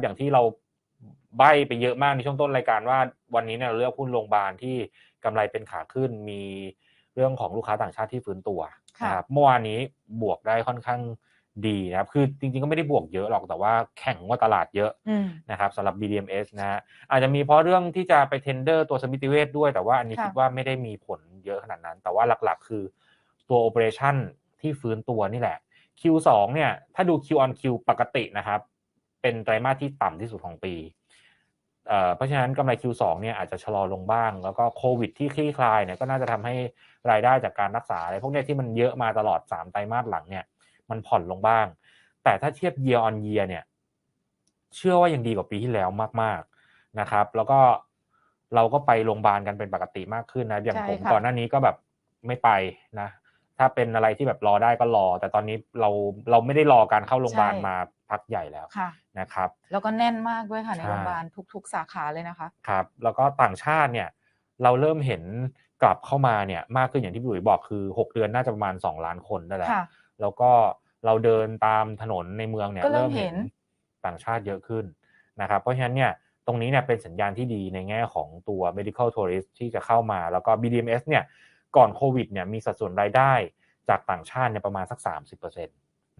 อย่างที่เราใบไปเยอะมากในช่วงต้นรายการว่าวันนี้เนี่ยเราเลือกหุ้นโรงพยาบาลที่กำไรเป็นขาขึ้นมีเรื่องของลูกค้าต่างชาติที่ฟื้นตัวค่ะนะครับเมื่อวานนี้บวกได้ค่อนข้างดีนะครับ คือจริงๆก็ไม่ได้บวกเยอะหรอกแต่ว่าแข่งกว่าตลาดเยอะอืมนะครับสำหรับ BDMs นะฮะอาจจะมีเพราะเรื่องที่จะไปเทนเดอร์ตัวสมิติเวชด้วย แต่ว่าอันนี้ค่ะคิดว่าไม่ได้มีผลเยอะขนาดนั้น แต่ว่าหลักๆ คือตัว operation ที่ฟื้นตัวนี่แหละ Q2 เนี่ย ถ้าดู Q on Q ปกตินะครับ เป็นไตรมาสที่ต่ำที่สุดของปีเอ่อเพราะฉะนั้นกำไร Q2 เนี่ยอาจจะชะลอลงบ้าง แล้วก็โควิดที่คลี่คลายเนี่ยก็น่าจะทำให้รายได้จากการรักษาอะไรพวกเนี้ยที่มันเยอะมาตลอด 3 ไตรมาสหลังเนี่ย มันผ่อนลงบ้าง แต่ถ้าเทียบ year on year เนี่ย เชื่อว่ายังดีกว่าปีที่แล้วมาก ๆนะครับ แล้วก็เราก็ไปโรงพยาบาลกันเป็นปกติมากขึ้นนะ อย่างใช่ผมค่ะก่อนหน้านี้ก็แบบไม่ไปนะ ถ้าเป็นอะไรที่แบบรอได้ก็รอ แต่ตอนนี้เราเราไม่ได้รอการเข้าโรงพยาบาลมาพักใหญ่แล้วค่ะนะครับ แล้วก็แน่นมากด้วยค่ะในใช่โรงพยาบาลทุก ๆ สาขาเลยนะคะครับ แล้วก็ต่างชาติเนี่ย เราเริ่มเห็นกลับเข้ามาเนี่ย มากขึ้นอย่างที่พี่หลุยบอกคือ 6 เดือนน่าจะประมาณ 2 ล้านคนได้แล้วค่ะแล้วก็เราเดินตามถนนในเมืองเนี่ยก็เริ่มเห็นต่างชาติเยอะขึ้นนะครับ เพราะฉะนั้นเนี่ยตรงนี้เนี่ยเป็นสัญญาณที่ดีในแง่ของตัว medical tourist ที่จะเข้ามา แล้วก็ BDMs เนี่ยก่อนโควิดเนี่ยมีสัดส่วนรายได้ จากต่างชาติเนี่ยประมาณสัก 30%น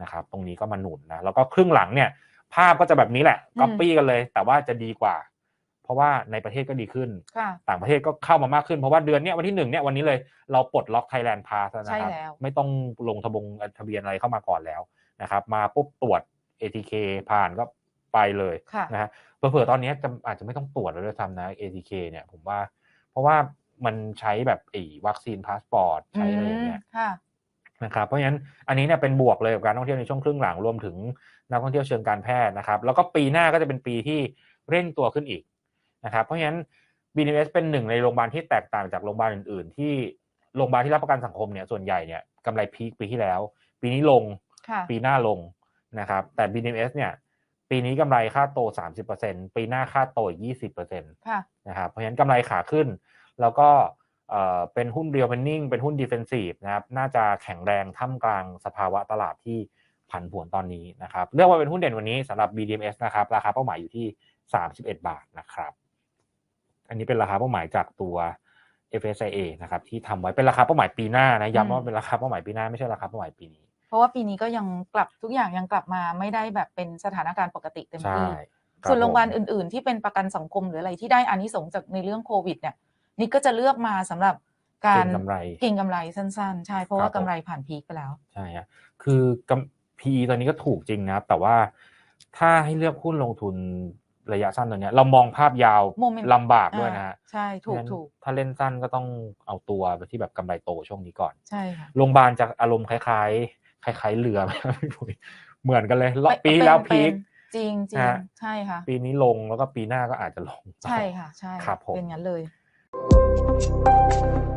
ะครับตรงนี้ก็มาหนุนนะแล้วก็ครึ่งหลังเนี่ยภาพก็จะแบบนี้แหละอืมก๊อปปี้กันเลย แต่ว่าจะดีกว่า เพราะว่าในประเทศก็ดีขึ้นค่ะต่างประเทศก็เข้ามามากขึ้นเพราะว่าเดือนเนี้ยวันที่หนึ่งเนี่ยวันนี้เลยเราปลดล็อก Thailand Pass แล้วนะครับใช่แล้วไม่ต้องลงทะบงทะเบียนอะไรเข้ามาก่อนแล้วนะครับ มาปุ๊บตรวจ ATK ผ่านก็ไปเลยค่ะนะฮะเผื่อๆตอนนี้จะอาจจะไม่ต้องตรวจแล้วด้วยซ้ำนะ ATK เนี่ยผมว่า เพราะว่ามันใช้แบบไอ้วัคซีนพาสปอร์ตใช้อะไรอย่างเงี้ยมค่ะ นะครับเพราะฉะนั้นอันนี้เนี่ยเป็นบวกเลยกับการท่องเที่ยวในช่วงครึ่งหลังรวมถึงนักท่องเที่ยวเชิงการแพทย์นะครับ แล้วก็ปีหน้าก็จะเป็นปีที่เร่งตัวขึ้นอีกนะครับ เพราะฉะนั้น BNS เป็นหนึ่งในโรงพยาบาลที่แตกต่างจากโรงพยาบาลอื่น ๆ ที่โรงพยาบาลที่รับประกันสังคมเนี่ยส่วนใหญ่เนี่ยกำไรพีคปีที่แล้ว ปีนี้ลงค่ะปีหน้าลงนะครับ แต่ BNS เนี่ย ปีนี้กำไรค่าโต 30%ปีหน้าค่าโตอีก20%ค่ะนะครับเพราะฉะนั้นกำไรขาขึ้น แล้วก็ เอ่อเป็นหุ้นเรียลเป็นนิ่ง เป็นหุ้นดิเฟนซีฟนะครับ น่าจะแข็งแรงท่ามกลางสภาวะตลาดที่ผันผวนตอนนี้นะครับเรียกว่าเป็นหุ้นเด่นวันนี้สำหรับ BDMs นะครับ ราคาเป้าหมายอยู่ที่ 31 บาทนะครับ อันนี้เป็นราคาเป้าหมายจากตัว FSIA นะครับที่ทำไว้เป็นราคาเป้าหมายปีหน้านะย้ำว่าเป็นราคาเป้าหมายปีหน้าไม่ใช่ราคาเป้าหมายปีนี้ เพราะว่าปีนี้ก็ยังกลับทุกอย่างยังกลับมาไม่ได้แบบเป็นสถานการณ์ปกติเต็มใช่ที่คบส่วนโรงพยาบาลผมอื่นๆ ที่เป็นประกันสังคมหรืออะไรที่ได้อานิสงส์จากในเรื่องโควิดเนี่ย นี่ก็จะเลือกมาสำหรับการเก็งกำไรเก่งกำไรสั้น ๆ ใช่เพราะครัว่าบผมกำไรผ่านพีคไปแล้วใช่ฮะคือกำ PE ตอนนี้ก็ถูกจริงนะครับแต่ว่าถ้าให้เลือกหุ้นลงทุนระยะสั้นตอนเนี้ยเรามองภาพยาว Moment ลำบากด้วยนะฮะอ่าใช่ถูกงั้นถูกถ้าเล่นสั้นก็ต้องเอาตัวไปที่แบบกำไรโตช่วงนี้ก่อนใช่ค่ะโรงพยาบาลจะอารมณ์คล้ายๆคล้าย ๆ เรือไหมพี่ปุ๋ยเหมือนกันเลยรอบไม่ปีที่แล้วเป็นพีคเป็นจริงจริงฮะใช่ค่ะ ปีนี้ลงแล้วก็ปีหน้าก็อาจจะลง ใช่ค่ะ ใช่ครับผมเป็นงั้นเลย Thank you.